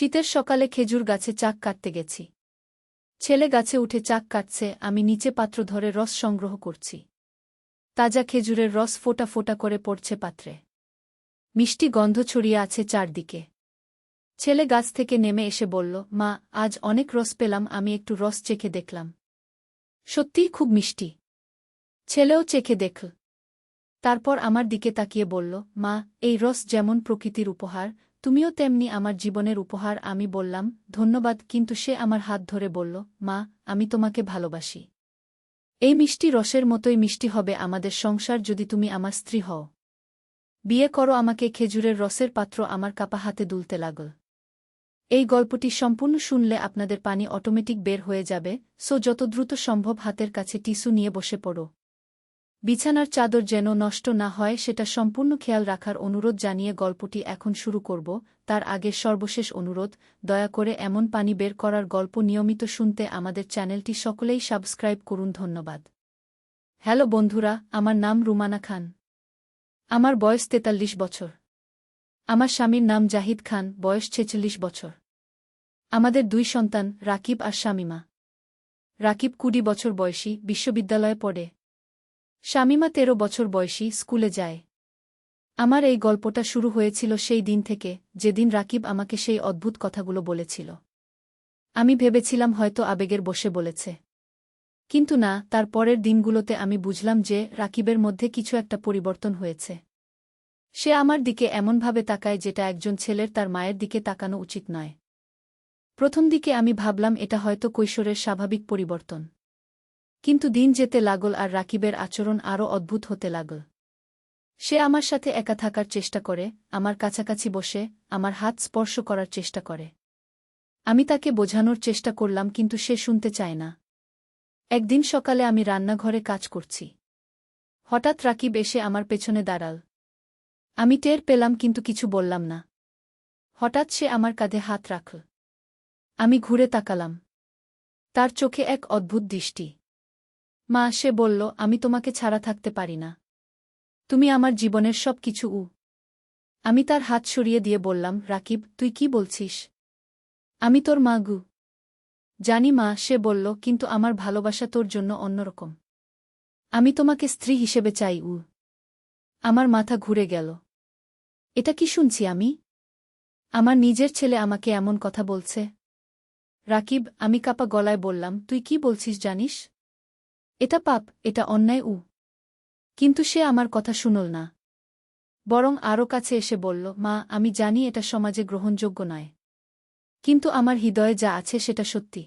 শীতের সকালে খেজুর গাছে চাক কাটতে গেছি। ছেলে গাছে উঠে চাক কাটছে, আমি নিচে পাত্র ধরে রস সংগ্রহ করছি। তাজা খেজুরের রস ফোটা ফোটা করে পড়ছে পাত্রে। মিষ্টি গন্ধ ছড়িয়ে আছে চারদিকে। ছেলে গাছ থেকে নেমে এসে বলল, মা, আজ অনেক রস পেলাম, আমি একটু রস চেখে দেখলাম। সত্যিই খুব মিষ্টি। ছেলেও চেখে দেখল। তারপর আমার দিকে তাকিয়ে বলল, মা, এই রস যেমন প্রকৃতির উপহার তুমিও তেমনি আমার জীবনের উপহার আমি বললাম, ধন্যবাদ, কিন্তু সে আমার হাত ধরে বলল, মা, আমি তোমাকে ভালোবাসি। এই মিষ্টি রসের মতোই মিষ্টি হবে আমাদের সংসার যদি তুমি আমার স্ত্রী হও। বিয়ে করো আমাকে, খেজুরের রসের পাত্র আমার কাপা হাতে দুলতে লাগল। এই গল্পটি সম্পূর্ণ শুনলে আপনাদের পানি অটোমেটিক বের হয়ে যাবে, সো যত দ্রুত সম্ভব হাতের কাছে টিস্যু নিয়ে বসে পড়ো। বিছানার চাদর যেন নষ্ট না হয়, সেটা সম্পূর্ণ খেয়াল রাখার অনুরোধ জানিয়ে গল্পটি এখন শুরু করব। তার আগে সর্বশেষ অনুরোধ, দয়া করে এমন পানি বের করার গল্প নিয়মিত শুনতে আমাদের চ্যানেলটি সকলেই সাবস্ক্রাইব করুন, ধন্যবাদ। হ্যালো বন্ধুরা, আমার নাম রুমানা খান। আমার বয়স তেতাল্লিশ বছর। আমার স্বামীর নাম জাহিদ খান, বয়স ছেচল্লিশ বছর। আমাদের দুই সন্তান, রাকিব আর শামিমা। রাকিব কুড়ি বছর বয়সী, বিশ্ববিদ্যালয়ে পড়ে। শামিমা তেরো বছর বয়সী স্কুলে যায়। আমার এই গল্পটা শুরু হয়েছিল সেই দিন থেকে, যেদিন রাকিব আমাকে সেই অদ্ভুত কথাগুলো বলেছিল। আমি ভেবেছিলাম হয়তো আবেগের বসে বলেছে। কিন্তু না, তার পরের দিনগুলোতে আমি বুঝলাম যে রাকিবের মধ্যে কিছু একটা পরিবর্তন হয়েছে। সে আমার দিকে এমনভাবে তাকায় যেটা একজন ছেলের তার মায়ের দিকে তাকানো উচিত নয়। প্রথম দিকে আমি ভাবলাম এটা হয়তো কৈশোরের স্বাভাবিক পরিবর্তন। কিন্তু দিন যেতে লাগল আর রাকিবের আচরণ আরও অদ্ভুত হতে লাগল। সে আমার সাথে একা থাকার চেষ্টা করে, আমার কাছাকাছি বসে, আমার হাত স্পর্শ করার চেষ্টা করে। আমি তাকে বোঝানোর চেষ্টা করলাম কিন্তু সে শুনতে চায় না। একদিন সকালে আমি রান্নাঘরে কাজ করছি। হঠাৎ রাকিব এসে আমার পেছনে দাঁড়াল। আমি টের পেলাম কিন্তু কিছু বললাম না। হঠাৎ সে আমার কাঁধে হাত রাখল। আমি ঘুরে তাকালাম। তার চোখে এক অদ্ভুত দৃষ্টি। মা সে বলল, আমি তোমাকে ছাড়া থাকতে পারি না। তুমি আমার জীবনের সব কিছু উ। আমি তার হাত সরিয়ে দিয়ে বললাম, রাকিব, তুই কি বলছিস? আমি তোর মা গু। জানি মা, সে বলল, কিন্তু আমার ভালোবাসা তোর জন্য অন্যরকম। আমি তোমাকে স্ত্রী হিসেবে চাই উ। আমার মাথা ঘুরে গেল। এটা কি শুনছি আমি? আমার নিজের ছেলে আমাকে এমন কথা বলছে। রাকিব, আমি কাপা গলায় বললাম, তুই কি বলছিস জানিস? এটা পাপ, এটা অন্যায়, উ। কিন্তু সে আমার কথা শুনল না। বরং আরও কাছে এসে বলল, মা, আমি জানি এটা সমাজে গ্রহণযোগ্য নয়। কিন্তু আমার হৃদয়ে যা আছে সেটা সত্যি।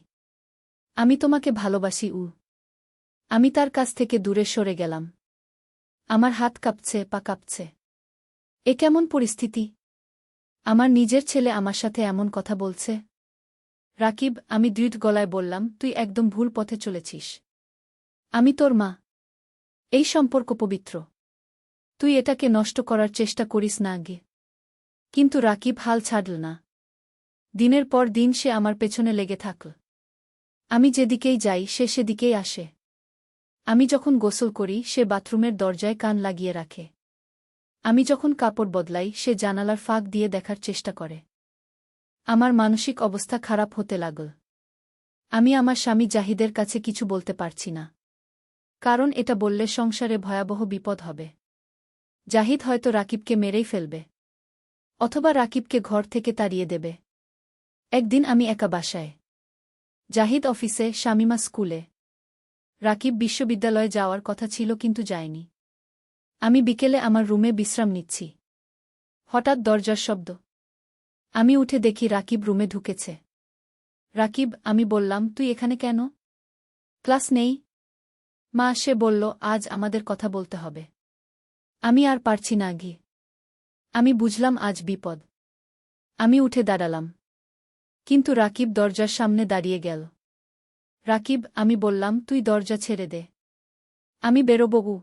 আমি তোমাকে ভালোবাসি, উ। আমি তার কাছ থেকে দূরে সরে গেলাম। আমার হাত কাঁপছে, পা কাঁপছে। এ কেমন পরিস্থিতি? আমার নিজের ছেলে আমার সাথে এমন কথা বলছে? রাকিব, আমি দৃঢ় গলায় বললাম, তুই একদম ভুল পথে চলেছিস। আমি তোর মা। এই সম্পর্ক পবিত্র। তুই এটাকে নষ্ট করার চেষ্টা করিস না আগে। কিন্তু রাকিব হাল ছাড়ল না। দিনের পর দিন সে আমার পেছনে লেগে থাকল। আমি যেদিকেই যাই, সে সেদিকেই আসে। আমি যখন গোসল করি, সে বাথরুমের দরজায় কান লাগিয়ে রাখে। আমি যখন কাপড় বদলাই, সে জানালার ফাঁক দিয়ে দেখার চেষ্টা করে। আমার মানসিক অবস্থা খারাপ হতে লাগল। আমি আমার স্বামী জাহিদের কাছে কিছু বলতে পারছি না। কারণ এটা বললে সংসারে ভয়াবহ বিপদ হবে। জাহিদ হয়তো রাকিবকে মেরেই ফেলবে। অথবা রাকিবকে ঘর থেকে তাড়িয়ে দেবে। একদিন আমি একা বাসায়। জাহিদ অফিসে, শামিমা স্কুলে। রাকিব বিশ্ববিদ্যালয়ে যাওয়ার কথা ছিল কিন্তু যায়নি। আমি বিকেলে আমার রুমে বিশ্রাম নিচ্ছি। হঠাৎ দরজার শব্দ। আমি উঠে দেখি রাকিব রুমে ঢুকেছে। রাকিব, আমি বললাম, তুই এখানে কেন? ক্লাস নেই। মা সে বলল, আজ আমাদের কথা বলতে হবে। আমি আর পারছি না গিয়ে আমি বুঝলাম, আজ বিপদ। আমি উঠে দাঁড়ালাম। কিন্তু রাকিব দরজার সামনে দাঁড়িয়ে গেল। রাকিব, আমি বললাম, তুই দরজা ছেড়ে দে। আমি বেরোবগু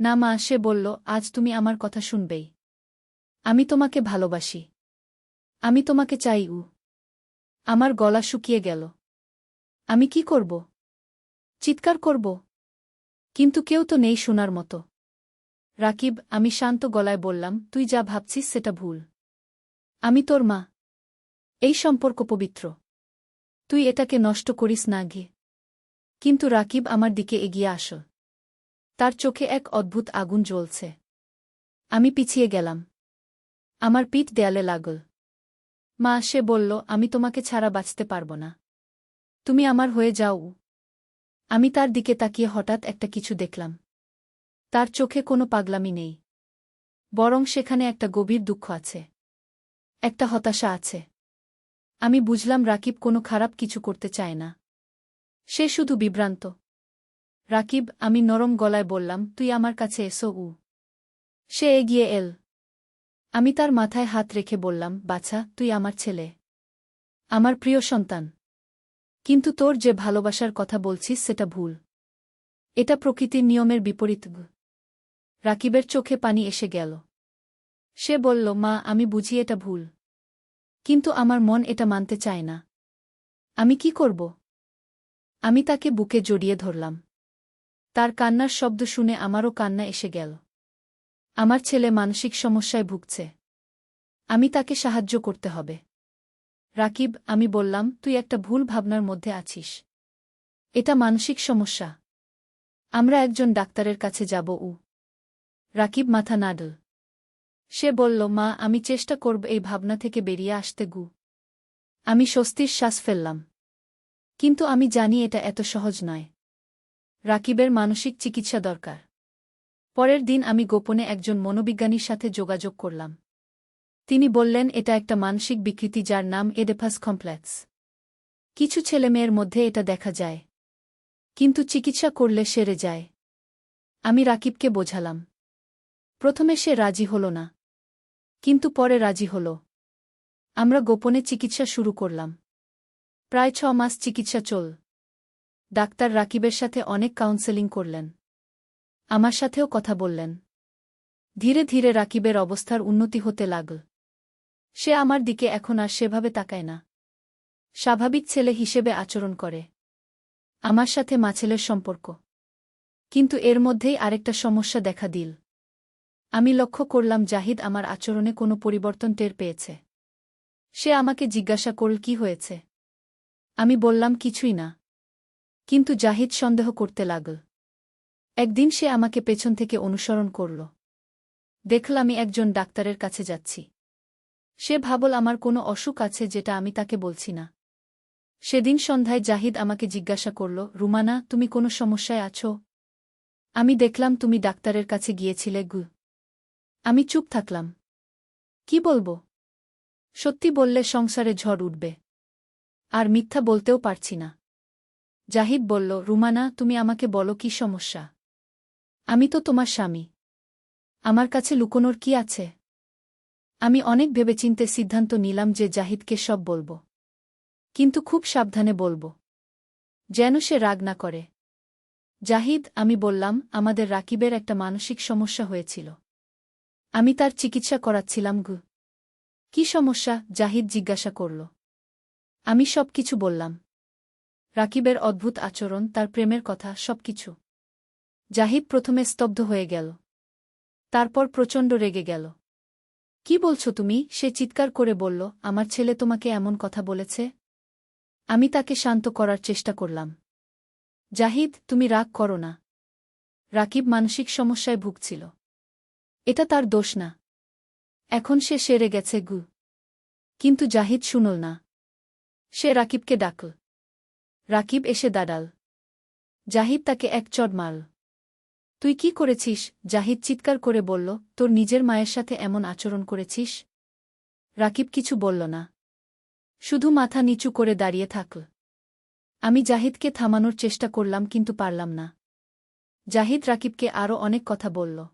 না মা, সে বলল, আজ তুমি আমার কথা শুনবেই। আমি তোমাকে ভালোবাসি। আমি তোমাকে চাই উ আমার গলা শুকিয়ে গেল। আমি কি করব? চিৎকার করব। কিন্তু কেউ তো নেই শোনার মতো। রাকিব, আমি শান্ত গলায় বললাম, তুই যা ভাবছিস সেটা ভুল। আমি তোর মা। এই সম্পর্ক পবিত্র। তুই এটাকে নষ্ট করিস না গিয়ে কিন্তু রাকিব আমার দিকে এগিয়ে আস। তার চোখে এক অদ্ভুত আগুন জ্বলছে। আমি পিছিয়ে গেলাম। আমার পিঠ দেয়ালে লাগল। মা সে বলল, আমি তোমাকে ছাড়া বাঁচতে পারব না। তুমি আমার হয়ে যাও। আমি তার দিকে তাকিয়ে হঠাৎ একটা কিছু দেখলাম। তার চোখে কোনো পাগলামি নেই। বরং সেখানে একটা গভীর দুঃখ আছে। একটা হতাশা আছে। আমি বুঝলাম রাকিব কোনো খারাপ কিছু করতে চায় না। সে শুধু বিভ্রান্ত। রাকিব, আমি নরম গলায় বললাম, তুই আমার কাছে এসো, উ। সে এগিয়ে এল। আমি তার মাথায় হাত রেখে বললাম, বাছা, তুই আমার ছেলে। আমার প্রিয় সন্তান। কিন্তু তোর যে ভালোবাসার কথা বলছিস সেটা ভুল। এটা প্রকৃতির নিয়মের বিপরীত রাকিবের চোখে পানি এসে গেল। সে বলল, মা, আমি বুঝি এটা ভুল। কিন্তু আমার মন এটা মানতে চায় না। আমি কি করব? আমি তাকে বুকে জড়িয়ে ধরলাম। তার কান্নার শব্দ শুনে আমারও কান্না এসে গেল। আমার ছেলে মানসিক সমস্যায় ভুগছে। আমি তাকে সাহায্য করতে হবে। রাকিব, আমি বললাম, তুই একটা ভুল ভাবনার মধ্যে আছিস। এটা মানসিক সমস্যা। আমরা একজন ডাক্তারের কাছে যাব, উ। রাকিব মাথা নাডল। সে বলল, মা, আমি চেষ্টা করব এই ভাবনা থেকে বেরিয়ে আসতে, গু। আমি স্বস্তির শ্বাস ফেললাম। কিন্তু আমি জানি এটা এত সহজ নয়। রাকিবের মানসিক চিকিৎসা দরকার। পরের দিন আমি গোপনে একজন মনোবিজ্ঞানীর সাথে যোগাযোগ করলাম। তিনি বললেন, এটা একটা মানসিক বিকৃতি যার নাম এডেফাস কমপ্লেক্স। কিছু ছেলেমেয়ের মধ্যে এটা দেখা যায়। কিন্তু চিকিৎসা করলে সেরে যায়। আমি রাকিবকে বোঝালাম। প্রথমে সে রাজি হল না। কিন্তু পরে রাজি হল। আমরা গোপনে চিকিৎসা শুরু করলাম। প্রায় ছ মাস চিকিৎসা চল। ডাক্তার রাকিবের সাথে অনেক কাউন্সেলিং করলেন। আমার সাথেও কথা বললেন। ধীরে ধীরে রাকিবের অবস্থার উন্নতি হতে লাগল। সে আমার দিকে এখন আর সেভাবে তাকায় না। স্বাভাবিক ছেলে হিসেবে আচরণ করে। আমার সাথে মাছেলের সম্পর্ক। কিন্তু এর মধ্যেই আরেকটা সমস্যা দেখা দিল। আমি লক্ষ্য করলাম জাহিদ আমার আচরণে কোনো পরিবর্তন টের পেয়েছে। সে আমাকে জিজ্ঞাসা করল, কি হয়েছে? আমি বললাম, কিছুই না। কিন্তু জাহিদ সন্দেহ করতে লাগল। একদিন সে আমাকে পেছন থেকে অনুসরণ করল। দেখল, আমি একজন ডাক্তারের কাছে যাচ্ছি। সে ভাবল আমার কোনো অসুখ আছে যেটা আমি তাকে বলছি না। সেদিন সন্ধ্যায় জাহিদ আমাকে জিজ্ঞাসা করল, রুমানা, তুমি কোনো সমস্যায় আছো? আমি দেখলাম তুমি ডাক্তারের কাছে গিয়েছিলে, গু। আমি চুপ থাকলাম। কি বলব? সত্যি বললে সংসারে ঝড় উঠবে। আর মিথ্যা বলতেও পারছি না। জাহিদ বলল, রুমানা, তুমি আমাকে বলো কি সমস্যা? আমি তো তোমার স্বামী। আমার কাছে লুকোনোর কি আছে? আমি অনেক ভেবেচিন্তে সিদ্ধান্ত নিলাম যে জাহিদকে সব বলব। কিন্তু খুব সাবধানে বলব। যেন সে রাগ না করে। জাহিদ, আমি বললাম, আমাদের রাকিবের একটা মানসিক সমস্যা হয়েছিল। আমি তার চিকিৎসা করাচ্ছিলাম, গু। কি সমস্যা? জাহিদ জিজ্ঞাসা করল। আমি সব কিছু বললাম। রাকিবের অদ্ভুত আচরণ, তার প্রেমের কথা, সবকিছু। জাহিদ প্রথমে স্তব্ধ হয়ে গেল। তারপর প্রচণ্ড রেগে গেল। কি বলছো তুমি? সে চিৎকার করে বলল, আমার ছেলে তোমাকে এমন কথা বলেছে? আমি তাকে শান্ত করার চেষ্টা করলাম। জাহিদ, তুমি রাগ করো না। রাকিব মানসিক সমস্যায় ভুগছিল। এটা তার দোষ না। এখন সে সেরে গেছে গু। কিন্তু জাহিদ শুনল না। সে রাকিবকে ডাকল। রাকিব এসে দাঁড়াল। জাহিদ তাকে এক চড় মারল। তুই কি করেছিস? জাহিদ চিৎকার করে বলল, তোর নিজের মায়ের সাথে এমন আচরণ করেছিস? রাকিব কিছু বলল না। শুধু মাথা নিচু করে দাঁড়িয়ে থাকল। আমি জাহিদকে থামানোর চেষ্টা করলাম কিন্তু পারলাম না। জাহিদ রাকিবকে আরও অনেক কথা বলল।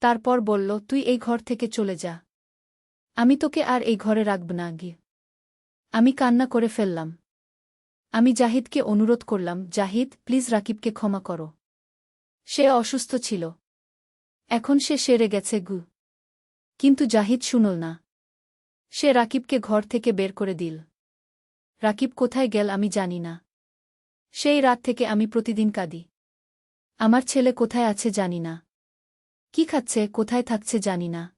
তারপর বলল, তুই এই ঘর থেকে চলে যা। আমি তোকে আর এই ঘরে রাখব না গিয়ে আমি কান্না করে ফেললাম। আমি জাহিদকে অনুরোধ করলাম, জাহিদ, প্লিজ রাকিবকে ক্ষমা করো। সে অসুস্থ ছিল। এখন সে সেরে গেছে গু। কিন্তু জাহিদ শুনল না। সে রাকিবকে ঘর থেকে বের করে দিল। রাকিব কোথায় গেল আমি জানি না। সেই রাত থেকে আমি প্রতিদিন কাঁদি। আমার ছেলে কোথায় আছে জানি না। কি খাচ্ছে, কোথায় থাকছে জানি না।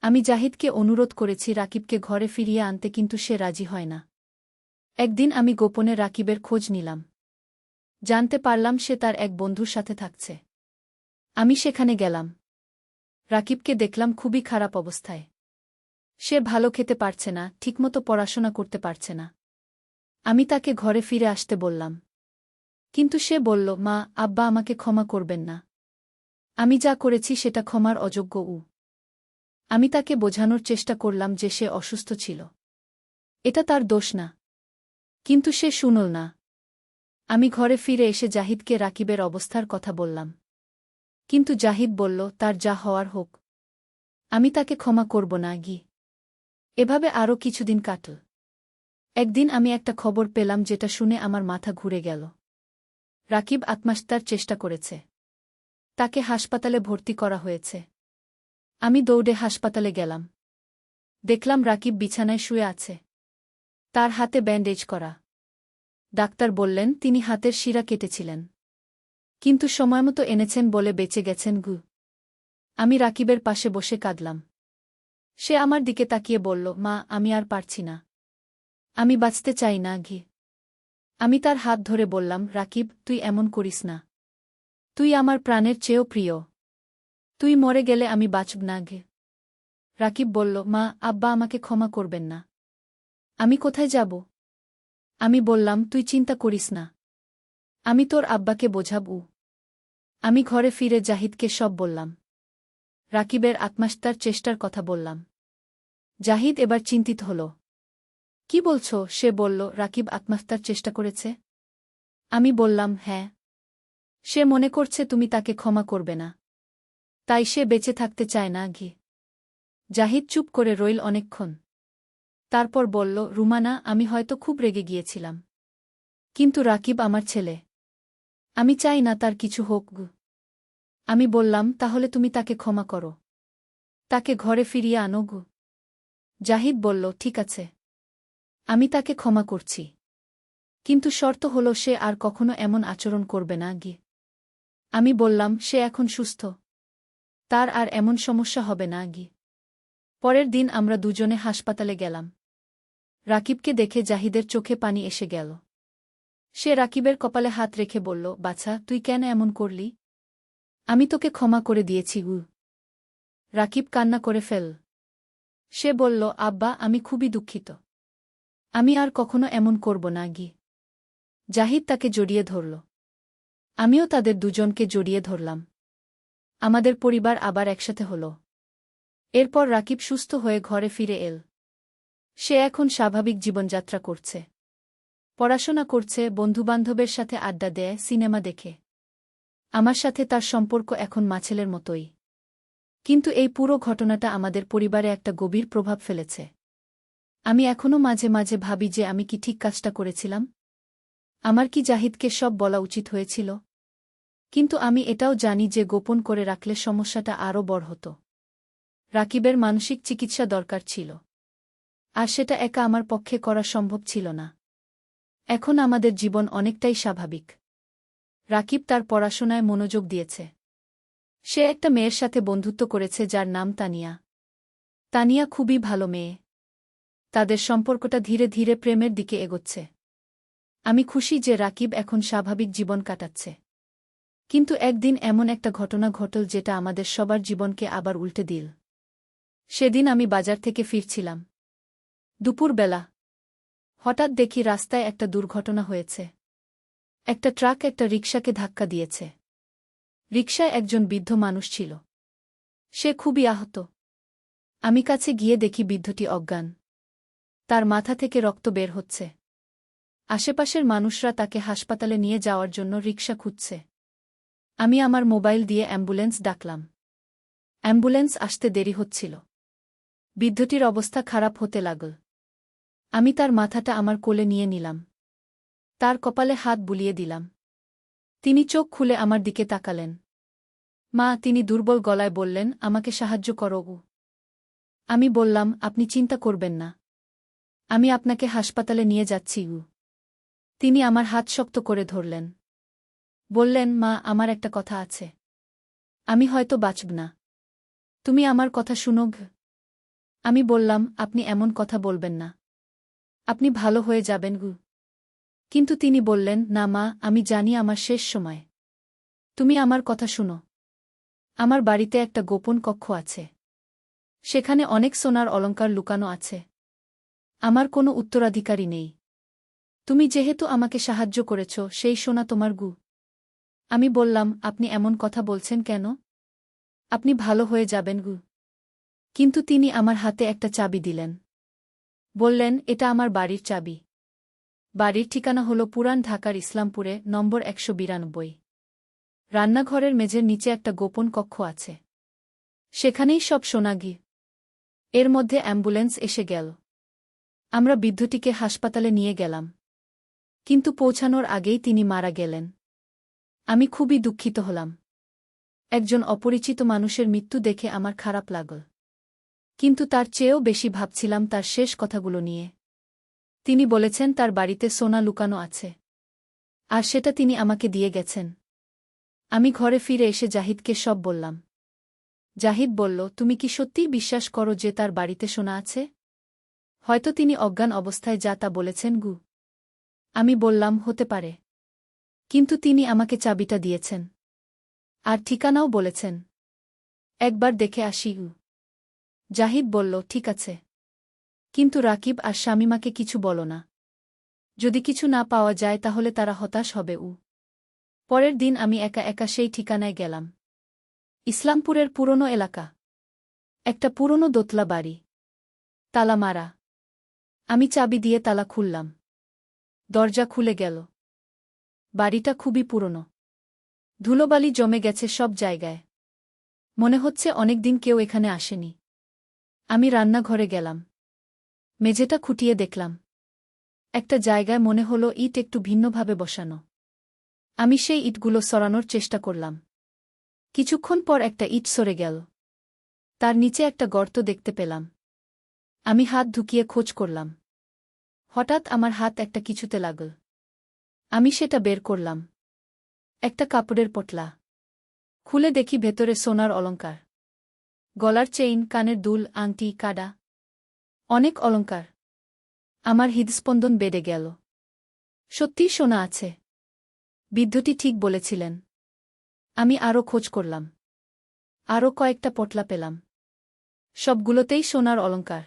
আমি জাহিদকে অনুরোধ করেছি রাকিবকে ঘরে ফিরিয়ে আনতে কিন্তু সে রাজি হয় না। একদিন আমি গোপনে রাকিবের খোঁজ নিলাম। জানতে পারলাম সে তার এক বন্ধুর সাথে থাকছে। আমি সেখানে গেলাম। রাকিবকে দেখলাম খুবই খারাপ অবস্থায়। সে ভালো খেতে পারছে না, ঠিকমতো পড়াশোনা করতে পারছে না। আমি তাকে ঘরে ফিরে আসতে বললাম। কিন্তু সে বলল, মা, আব্বা আমাকে ক্ষমা করবেন না। আমি যা করেছি সেটা ক্ষমার অযোগ্য উ। আমি তাকে বোঝানোর চেষ্টা করলাম যে সে অসুস্থ ছিল। এটা তার দোষ না। কিন্তু সে শুনল না। আমি ঘরে ফিরে এসে জাহিদকে রাকিবের অবস্থার কথা বললাম। কিন্তু জাহিদ বলল, তার যা হওয়ার হোক। আমি তাকে ক্ষমা করব না গি এভাবে আরও কিছুদিন কাটল। একদিন আমি একটা খবর পেলাম যেটা শুনে আমার মাথা ঘুরে গেল। রাকিব আত্মাস্তার চেষ্টা করেছে। তাকে হাসপাতালে ভর্তি করা হয়েছে। আমি দৌড়ে হাসপাতালে গেলাম। দেখলাম রাকিব বিছানায় শুয়ে আছে। তার হাতে ব্যান্ডেজ করা। ডাক্তার বললেন, তিনি হাতের শিরা কেটেছিলেন। কিন্তু সময়মতো এনেছেন বলে বেঁচে গেছেন গু। আমি রাকিবের পাশে বসে কাঁদলাম। সে আমার দিকে তাকিয়ে বলল, মা, আমি আর পারছি না। আমি বাঁচতে চাই না, ঘি। আমি তার হাত ধরে বললাম, রাকিব, তুই এমন করিস না। তুই আমার প্রাণের চেয়েও প্রিয়। তুই মরে গেলে আমি বাঁচব না, ঘে। রাকিব বলল, মা, আব্বা আমাকে ক্ষমা করবেন না। আমি কোথায় যাব? আমি বললাম, তুই চিন্তা করিস না। আমি তোর আব্বাকে বোঝাবু। আমি ঘরে ফিরে জাহিদকে সব বললাম। রাকিবের আত্মাস্তার চেষ্টার কথা বললাম। জাহিদ এবার চিন্তিত হল। কি বলছ? সে বলল, রাকিব আত্মাস্তার চেষ্টা করেছে? আমি বললাম হ্যাঁ। সে মনে করছে তুমি তাকে ক্ষমা করবে না। তাই সে বেঁচে থাকতে চায় না ঘি জাহিদ চুপ করে রইল অনেকক্ষণ। তারপর বলল, রুমানা, আমি হয়তো খুব রেগে গিয়েছিলাম। কিন্তু রাকিব আমার ছেলে। আমি চাই না তার কিছু হোক আমি বললাম, তাহলে তুমি তাকে ক্ষমা করো। তাকে ঘরে ফিরিয়ে আনো গু। জাহিদ বলল, ঠিক আছে। আমি তাকে ক্ষমা করছি। কিন্তু শর্ত হল সে আর কখনো এমন আচরণ করবে না গি। আমি বললাম, সে এখন সুস্থ। তার আর এমন সমস্যা হবে না গি। পরের দিন আমরা দুজনে হাসপাতালে গেলাম। রাকিবকে দেখে জাহিদের চোখে পানি এসে গেল। সে রাকিবের কপালে হাত রেখে বলল, বাছা, তুই কেন এমন করলি? আমি তোকে ক্ষমা করে দিয়েছি উ রাকিব কান্না করে ফেল। সে বলল, আব্বা, আমি খুবই দুঃখিত। আমি আর কখনো এমন করব না, গি। জাহিদ তাকে জড়িয়ে ধরল। আমিও তাদের দুজনকে জড়িয়ে ধরলাম। আমাদের পরিবার আবার একসাথে হল। এরপর রাকিব সুস্থ হয়ে ঘরে ফিরে এল। সে এখন স্বাভাবিক জীবনযাত্রা করছে। পড়াশোনা করছে, বন্ধুবান্ধবের সাথে আড্ডা দেয়, সিনেমা দেখে। আমার সাথে তার সম্পর্ক এখন মাছেলের মতোই। কিন্তু এই পুরো ঘটনাটা আমাদের পরিবারে একটা গভীর প্রভাব ফেলেছে। আমি এখনও মাঝে মাঝে ভাবি যে আমি কি ঠিক কাজটা করেছিলাম। আমার কি জাহিদকে সব বলা উচিত হয়েছিল। কিন্তু আমি এটাও জানি যে গোপন করে রাখলে সমস্যাটা আরও বড় হতো। রাকিবের মানসিক চিকিৎসা দরকার ছিল। আর সেটা একা আমার পক্ষে করা সম্ভব ছিল না। এখন আমাদের জীবন অনেকটাই স্বাভাবিক। রাকিব তার পড়াশোনায় মনোযোগ দিয়েছে। সে একটা মেয়ের সাথে বন্ধুত্ব করেছে যার নাম তানিয়া। তানিয়া খুবই ভালো মেয়ে। তাদের সম্পর্কটা ধীরে ধীরে প্রেমের দিকে এগোচ্ছে। আমি খুশি যে রাকিব এখন স্বাভাবিক জীবন কাটাচ্ছে। কিন্তু একদিন এমন একটা ঘটনা ঘটল যেটা আমাদের সবার জীবনকে আবার উল্টে দিল। সেদিন আমি বাজার থেকে ফিরছিলাম। দুপুরবেলা। হঠাৎ দেখি রাস্তায় একটা দুর্ঘটনা হয়েছে। একটা ট্রাক একটা রিকশাকে ধাক্কা দিয়েছে। রিকশায় একজন বৃদ্ধ মানুষ ছিল। সে খুবই আহত। আমি কাছে গিয়ে দেখি বৃদ্ধটি অজ্ঞান। তার মাথা থেকে রক্ত বের হচ্ছে। আশেপাশের মানুষরা তাকে হাসপাতালে নিয়ে যাওয়ার জন্য রিকশা খুঁজছে। আমি আমার মোবাইল দিয়ে অ্যাম্বুলেন্স ডাকলাম। অ্যাম্বুলেন্স আসতে দেরি হচ্ছিল। বৃদ্ধটির অবস্থা খারাপ হতে লাগল। আমি তার মাথাটা আমার কোলে নিয়ে নিলাম। তার কপালে হাত বুলিয়ে দিলাম। তিনি চোখ খুলে আমার দিকে তাকালেন। মা, তিনি দুর্বল গলায় বললেন, আমাকে সাহায্য করো আমি বললাম, আপনি চিন্তা করবেন না। আমি আপনাকে হাসপাতালে নিয়ে যাচ্ছি উ তিনি আমার হাত শক্ত করে ধরলেন। বললেন, মা, আমার একটা কথা আছে। আমি হয়তো বাঁচব না। তুমি আমার কথা শুনো আমি বললাম, আপনি এমন কথা বলবেন না। আপনি ভালো হয়ে যাবেন গু। কিন্তু তিনি বললেন, না মা, আমি জানি আমার শেষ সময়। তুমি আমার কথা শুনো। আমার বাড়িতে একটা গোপন কক্ষ আছে। সেখানে অনেক সোনার অলঙ্কার লুকানো আছে। আমার কোনো উত্তরাধিকারী নেই। তুমি যেহেতু আমাকে সাহায্য করেছ, সেই সোনা তোমার গু। আমি বললাম, আপনি এমন কথা বলছেন কেন? আপনি ভালো হয়ে যাবেন গু। কিন্তু তিনি আমার হাতে একটা চাবি দিলেন। বললেন, এটা আমার বাড়ির চাবি। বাড়ির ঠিকানা হল পুরান ঢাকার ইসলামপুরে, নম্বর একশো বিরানব্বই। রান্নাঘরের মেঝের নিচে একটা গোপন কক্ষ আছে। সেখানেই সব সোনাগি। এর মধ্যে অ্যাম্বুলেন্স এসে গেল। আমরা বৃদ্ধটিকে হাসপাতালে নিয়ে গেলাম। কিন্তু পৌঁছানোর আগেই তিনি মারা গেলেন। আমি খুবই দুঃখিত হলাম। একজন অপরিচিত মানুষের মৃত্যু দেখে আমার খারাপ লাগল। কিন্তু তার চেয়েও বেশি ভাবছিলাম তার শেষ কথাগুলো নিয়ে। তিনি বলেছেন তার বাড়িতে সোনা লুকানো আছে। আর সেটা তিনি আমাকে দিয়ে গেছেন। আমি ঘরে ফিরে এসে জাহিদকে সব বললাম। জাহিদ বলল, তুমি কি সত্যিই বিশ্বাস করো যে তার বাড়িতে সোনা আছে? হয়তো তিনি অজ্ঞান অবস্থায় যা তা বলেছেন, গু, আমি বললাম, হতে পারে। কিন্তু তিনি আমাকে চাবিটা দিয়েছেন। আর ঠিকানাও বলেছেন। একবার দেখে আসি উ জাহিদ বলল, ঠিক আছে। কিন্তু রাকিব আর শামিমাকে কিছু বলো না। যদি কিছু না পাওয়া যায় তাহলে তারা হতাশ হবে উ পরের দিন আমি একা একা সেই ঠিকানায় গেলাম। ইসলামপুরের পুরনো এলাকা। একটা পুরনো দোতলা বাড়ি। তালা মারা। আমি চাবি দিয়ে তালা খুললাম। দরজা খুলে গেল। বাড়িটা খুবই পুরনো। ধুলোবালি জমে গেছে সব জায়গায়। মনে হচ্ছে অনেকদিন কেউ এখানে আসেনি। আমি রান্নাঘরে গেলাম। মেঝেটা খুঁটিয়ে দেখলাম। একটা জায়গায় মনে হল ইট একটু ভিন্নভাবে বসানো। আমি সেই ইটগুলো সরানোর চেষ্টা করলাম। কিছুক্ষণ পর একটা ইট সরে গেল। তার নিচে একটা গর্ত দেখতে পেলাম। আমি হাত ঢুকিয়ে খোঁজ করলাম। হঠাৎ আমার হাত একটা কিছুতে লাগল। আমি সেটা বের করলাম। একটা কাপড়ের পটলা। খুলে দেখি ভেতরে সোনার অলঙ্কার গলার চেইন, কানের দুল, আংটি, কাডা। অনেক অলঙ্কার আমার হৃদস্পন্দন বেড়ে গেল। সত্যিই সোনা আছে। বৃদ্ধটি ঠিক বলেছিলেন। আমি আরও খোঁজ করলাম। আরও কয়েকটা পটলা পেলাম। সবগুলোতেই সোনার অলঙ্কার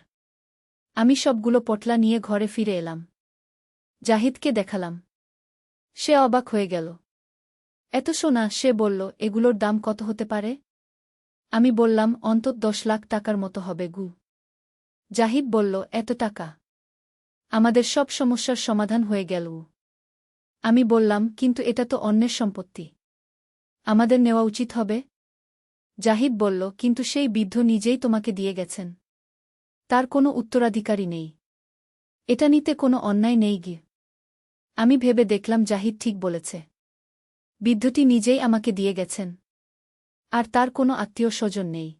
আমি সবগুলো পটলা নিয়ে ঘরে ফিরে এলাম। জাহিদকে দেখালাম। সে অবাক হয়ে গেল। এত সোনা, সে বলল, এগুলোর দাম কত হতে পারে? আমি বললাম, অন্তত দশ লাখ টাকার মতো হবে গু। জাহিদ বলল, এত টাকা? আমাদের সব সমস্যার সমাধান হয়ে গেল। আমি বললাম, কিন্তু এটা তো অন্যের সম্পত্তি। আমাদের নেওয়া উচিত হবে? জাহিদ বলল, কিন্তু সেই বৃদ্ধ নিজেই তোমাকে দিয়ে গেছেন। তার কোনো উত্তরাধিকারী নেই। এটা নিতে কোনো অন্যায় নেই গিয়ে। আমি ভেবে দেখলাম, জাহিদ ঠিক বলেছে। বৃদ্ধটি নিজেই আমাকে দিয়ে গেছেন। আর তার কোনো আত্মীয় স্বজন নেই।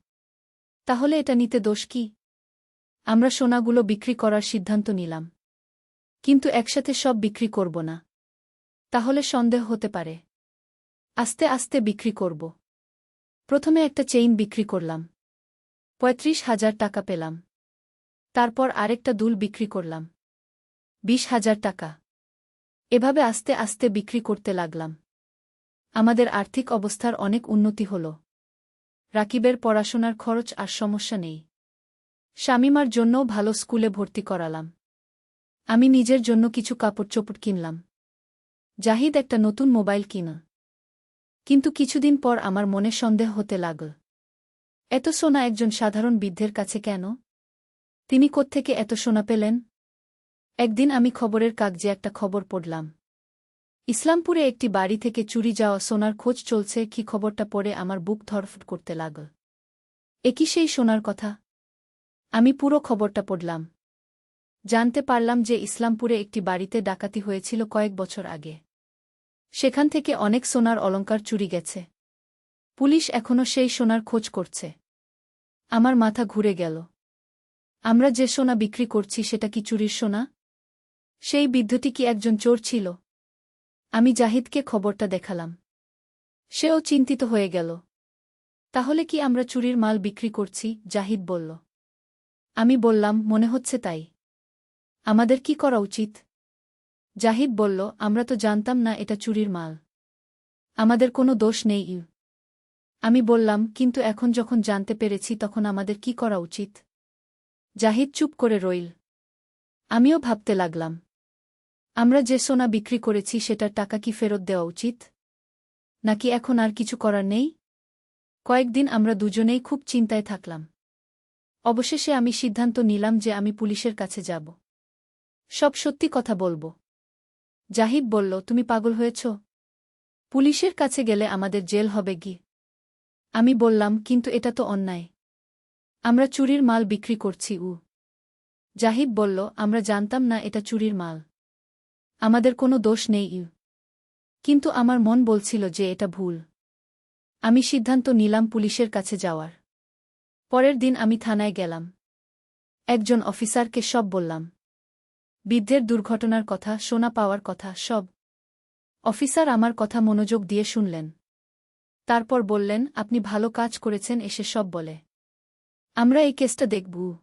তাহলে এটা নিতে দোষ কি? আমরা সোনাগুলো বিক্রি করার সিদ্ধান্ত নিলাম। কিন্তু একসাথে সব বিক্রি করব না। তাহলে সন্দেহ হতে পারে। আস্তে আস্তে বিক্রি করব। প্রথমে একটা চেইন বিক্রি করলাম। পঁয়ত্রিশ হাজার টাকা পেলাম। তারপর আরেকটা দুল বিক্রি করলাম। বিশ হাজার টাকা। এভাবে আস্তে আস্তে বিক্রি করতে লাগলাম। আমাদের আর্থিক অবস্থার অনেক উন্নতি হল। রাকিবের পড়াশোনার খরচ আর সমস্যা নেই। শামিমার জন্যও ভালো স্কুলে ভর্তি করালাম। আমি নিজের জন্য কিছু কাপড় চোপড় কিনলাম। জাহিদ একটা নতুন মোবাইল কিনা। কিন্তু কিছুদিন পর আমার মনে সন্দেহ হতে লাগল। এত সোনা একজন সাধারণ বৃদ্ধের কাছে কেন? তিনি কোত্থেকে এত সোনা পেলেন? একদিন আমি খবরের কাগজে একটা খবর পড়লাম। ইসলামপুরে একটি বাড়ি থেকে চুরি যাওয়া সোনার খোঁজ চলছে, কি খবরটা পড়ে আমার বুক ধরফট করতে লাগল। একই সেই সোনার কথা। আমি পুরো খবরটা পড়লাম। জানতে পারলাম যে ইসলামপুরে একটি বাড়িতে ডাকাতি হয়েছিল কয়েক বছর আগে। সেখান থেকে অনেক সোনার অলঙ্কার চুরি গেছে। পুলিশ এখনও সেই সোনার খোঁজ করছে। আমার মাথা ঘুরে গেল। আমরা যে সোনা বিক্রি করছি সেটা কি চুরির সোনা? সেই বৃদ্ধটি কি একজন চোর ছিল? আমি জাহিদকে খবরটা দেখালাম। সেও চিন্তিত হয়ে গেল। তাহলে কি আমরা চুরির মাল বিক্রি করছি? জাহিদ বলল। আমি বললাম, মনে হচ্ছে তাই। আমাদের কি করা উচিত? জাহিদ বলল, আমরা তো জানতাম না এটা চুরির মাল। আমাদের কোনো দোষ নেই, ইউ। আমি বললাম, কিন্তু এখন যখন জানতে পেরেছি তখন আমাদের কি করা উচিত? জাহিদ চুপ করে রইল। আমিও ভাবতে লাগলাম। আমরা যে সোনা বিক্রি করেছি সেটার টাকা কি ফেরত দেওয়া উচিত? নাকি এখন আর কিছু করার নেই? কয়েকদিন আমরা দুজনেই খুব চিন্তায় থাকলাম। অবশেষে আমি সিদ্ধান্ত নিলাম যে আমি পুলিশের কাছে যাব। সব সত্যি কথা বলব। জাহিদ বলল, তুমি পাগল হয়েছ? পুলিশের কাছে গেলে আমাদের জেল হবে গি আমি বললাম, কিন্তু এটা তো অন্যায়। আমরা চুরির মাল বিক্রি করছি উ জাহিদ বলল, আমরা জানতাম না এটা চুরির মাল। আমাদের কোনো দোষ নেই কিন্তু আমার মন বলছিল যে এটা ভুল। আমি সিদ্ধান্ত নিলাম পুলিশের কাছে যাওয়ার। পরের দিন আমি থানায় গেলাম। একজন অফিসারকে সব বললাম। বৃদ্ধের দুর্ঘটনার কথা, সোনা পাওয়ার কথা, সব। অফিসার আমার কথা মনোযোগ দিয়ে শুনলেন। তারপর বললেন, আপনি ভালো কাজ করেছেন, এসে সব বলে। আমরা এই কেসটা দেখব,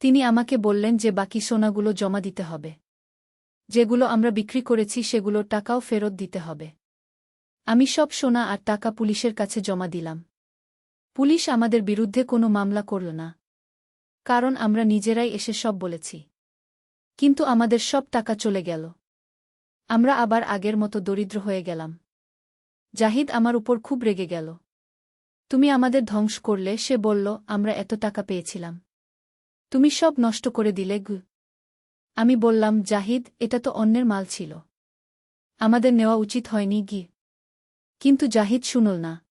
তিনি আমাকে বললেন যে বাকি সোনাগুলো জমা দিতে হবে। যেগুলো আমরা বিক্রি করেছি সেগুলোর টাকাও ফেরত দিতে হবে। আমি সব সোনা আর টাকা পুলিশের কাছে জমা দিলাম। পুলিশ আমাদের বিরুদ্ধে কোনো মামলা করল না। কারণ আমরা নিজেরাই এসে সব বলেছি। কিন্তু আমাদের সব টাকা চলে গেল। আমরা আবার আগের মতো দরিদ্র হয়ে গেলাম। জাহিদ আমার উপর খুব রেগে গেল। তুমি আমাদের ধ্বংস করলে সে বলল, আমরা এত টাকা পেয়েছিলাম। তুমি সব নষ্ট করে দিলে, গু। আমি বললাম, জাহিদ, এটা তো অন্যের মাল ছিল। আমাদের নেওয়া উচিত হয়নি গি কিন্তু জাহিদ শুনল না।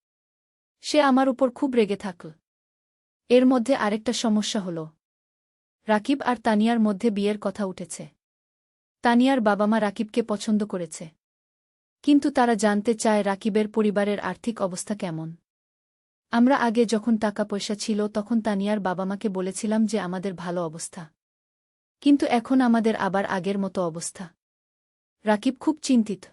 সে আমার উপর খুব রেগে থাকল এর মধ্যে আরেকটা সমস্যা হল। রাকিব আর তানিয়ার মধ্যে বিয়ের কথা উঠেছে। তানিয়ার বাবা মা রাকিবকে পছন্দ করেছে। কিন্তু তারা জানতে চায় রাকিবের পরিবারের আর্থিক অবস্থা কেমন। আমরা আগে যখন টাকা পয়সা ছিল, তখন তানিয়ার বাবা মাকে বলেছিলাম যে আমাদের ভালো অবস্থা। কিন্তু এখন আমাদের আবার আগের মতো অবস্থা। রাকিব খুব চিন্তিত।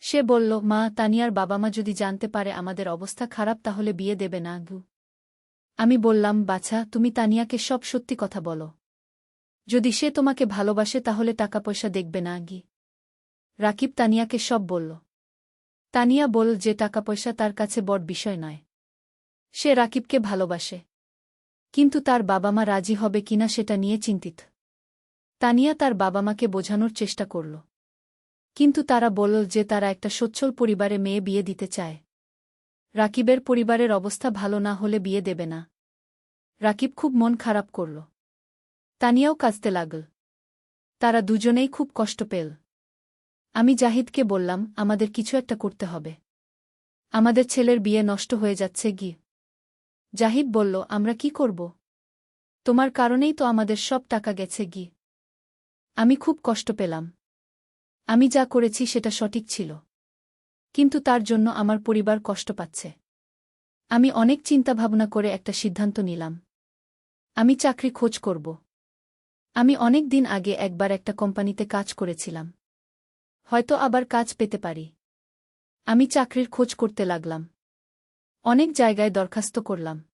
সে বলল, মা, তানিয়ার বাবা মা যদি জানতে পারে আমাদের অবস্থা খারাপ, তাহলে বিয়ে দেবে না গু আমি বললাম, বাছা, তুমি তানিয়াকে সব সত্যি কথা বলো। যদি সে তোমাকে ভালোবাসে, তাহলে টাকা পয়সা দেখবে না গি রাকিব তানিয়াকে সব বলল। তানিয়া বল যে টাকা পয়সা তার কাছে বড় বিষয় নয়। সে রাকিবকে ভালোবাসে। কিন্তু তার বাবা মা রাজি হবে কিনা সেটা নিয়ে চিন্তিত। তানিয়া তার বাবা মাকে বোঝানোর চেষ্টা করল। কিন্তু তারা বলল যে তারা একটা সচ্ছল পরিবারে মেয়ে বিয়ে দিতে চায়। রাকিবের পরিবারের অবস্থা ভালো না হলে বিয়ে দেবে না। রাকিব খুব মন খারাপ করল। তানিয়াও কাঁদতে লাগল। তারা দুজনেই খুব কষ্ট পেল। আমি জাহিদকে বললাম, আমাদের কিছু একটা করতে হবে। আমাদের ছেলের বিয়ে নষ্ট হয়ে যাচ্ছে গি। জাহিদ বলল, আমরা কি করব? তোমার কারণেই তো আমাদের সব টাকা গেছে গি। আমি খুব কষ্ট পেলাম। আমি যা করেছি সেটা সঠিক ছিল। কিন্তু তার জন্য আমার পরিবার কষ্ট পাচ্ছে। আমি অনেক চিন্তাভাবনা করে একটা সিদ্ধান্ত নিলাম। আমি চাকরি খোঁজ করব। আমি অনেক দিন আগে একবার একটা কোম্পানিতে কাজ করেছিলাম। হয়তো আবার কাজ পেতে পারি। আমি চাকরির খোঁজ করতে লাগলাম। অনেক জায়গায় দরখাস্ত করলাম।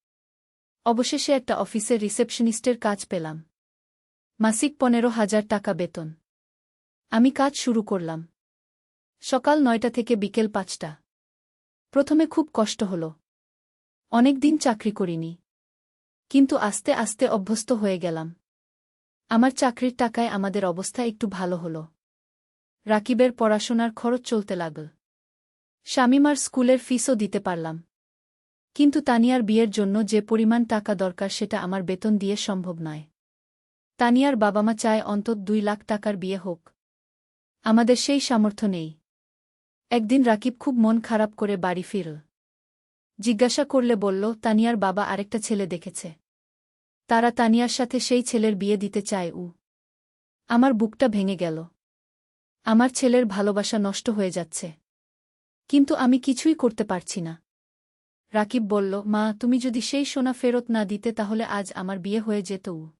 অবশেষে একটা অফিসের রিসেপশনিস্টের কাজ পেলাম। মাসিক পনেরো হাজার টাকা বেতন। আমি কাজ শুরু করলাম। সকাল নয়টা থেকে বিকেল পাঁচটা। প্রথমে খুব কষ্ট হল। অনেক দিন চাকরি করিনি। কিন্তু আস্তে আস্তে অভ্যস্ত হয়ে গেলাম। আমার চাকরির টাকায় আমাদের অবস্থা একটু ভালো হল। রাকিবের পড়াশোনার খরচ চলতে লাগল। স্বামীমার স্কুলের ফিসও দিতে পারলাম। কিন্তু তানিয়ার বিয়ের জন্য যে পরিমাণ টাকা দরকার সেটা আমার বেতন দিয়ে সম্ভব নয়। তানিয়ার বাবা মা চায় অন্তত দুই লাখ টাকার বিয়ে হোক। আমাদের সেই সামর্থ্য নেই। একদিন রাকিব খুব মন খারাপ করে বাড়ি ফিরল। জিজ্ঞাসা করলে বলল, তানিয়ার বাবা আরেকটা ছেলে দেখেছে। তারা তানিয়ার সাথে সেই ছেলের বিয়ে দিতে চায়, উ। আমার বুকটা ভেঙে গেল। আমার ছেলের ভালোবাসা নষ্ট হয়ে যাচ্ছে। কিন্তু আমি কিছুই করতে পারছি না। রাকিব বলল, মা, তুমি যদি সেই সোনা ফেরত না দিতে তাহলে আজ আমার বিয়ে হয়ে যেত, উ।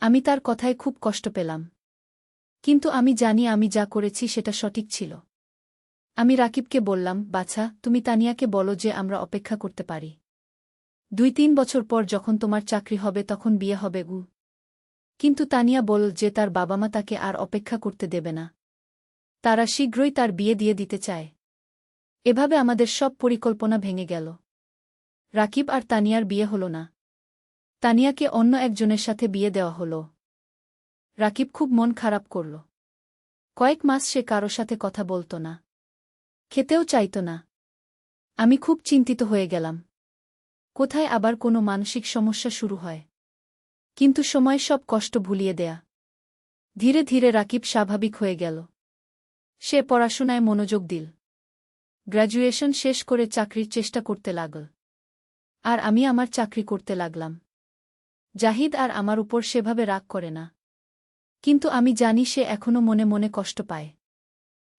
আমি তার কথায় খুব কষ্ট পেলাম। কিন্তু আমি জানি আমি যা করেছি সেটা সঠিক ছিল। আমি রাকিবকে বললাম, বাছা, তুমি তানিয়াকে বলো যে আমরা অপেক্ষা করতে পারি। দুই তিন বছর পর যখন তোমার চাকরি হবে তখন বিয়ে হবে গু। কিন্তু তানিয়া বল যে তার বাবা মা তাকে আর অপেক্ষা করতে দেবে না। তারা শীঘ্রই তার বিয়ে দিয়ে দিতে চায়। এভাবে আমাদের সব পরিকল্পনা ভেঙে গেল। রাকিব আর তানিয়ার বিয়ে হল না। তানিয়াকে অন্য একজনের সাথে বিয়ে দেওয়া হল। রাকিব খুব মন খারাপ করল। কয়েক মাস সে কারও সাথে কথা বলত না। খেতেও চাইত না। আমি খুব চিন্তিত হয়ে গেলাম। কোথায় আবার কোনো মানসিক সমস্যা শুরু হয়? কিন্তু সময় সব কষ্ট ভুলিয়ে দেয়া। ধীরে ধীরে রাকিব স্বাভাবিক হয়ে গেল। সে পড়াশোনায় মনোযোগ দিল। গ্র্যাজুয়েশন শেষ করে চাকরির চেষ্টা করতে লাগল। আর আমি আমার চাকরি করতে লাগলাম। জাহিদ আর আমার উপর সেভাবে রাগ করে না। কিন্তু আমি জানি সে এখনও মনে মনে কষ্ট পায়।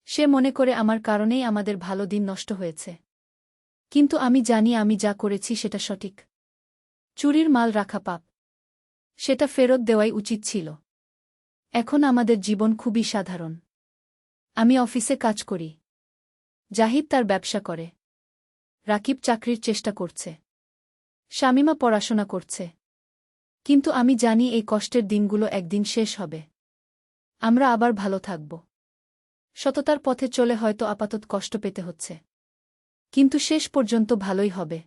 সে মনে করে আমার কারণেই আমাদের ভালো দিন নষ্ট হয়েছে। কিন্তু আমি জানি আমি যা করেছি সেটা সঠিক। চুরির মাল রাখা পাপ। সেটা ফেরত দেওয়াই উচিত ছিল। এখন আমাদের জীবন খুবই সাধারণ। আমি অফিসে কাজ করি। জাহিদ তার ব্যবসা করে। রাকিব চাকরির চেষ্টা করছে। শামিমা পড়াশোনা করছে। কিন্তু আমি জানি এই কষ্টের দিনগুলো একদিন শেষ হবে। আমরা আবার ভালো থাকব। সততার পথে চলে হয়তো আপাতত কষ্ট পেতে হচ্ছে। কিন্তু শেষ পর্যন্ত ভালোই হবে।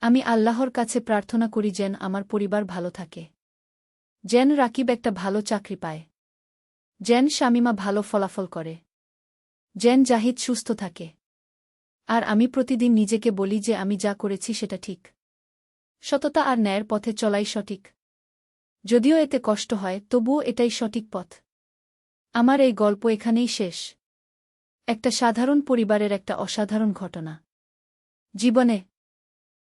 আমি আল্লাহর কাছে প্রার্থনা করি যেন আমার পরিবার ভালো থাকে। যেন রাকিব একটা ভালো চাকরি পায়। যেন শামিমা ভালো ফলাফল করে। যেন জাহিদ সুস্থ থাকে। আর আমি প্রতিদিন নিজেকে বলি যে আমি যা করেছি সেটা ঠিক। সততা আর ন্যায়ের পথে চলাই সঠিক। যদিও এতে কষ্ট হয়, তবুও এটাই সঠিক পথ। আমার এই গল্প এখানেই শেষ। একটা সাধারণ পরিবারের একটা অসাধারণ ঘটনা। জীবনে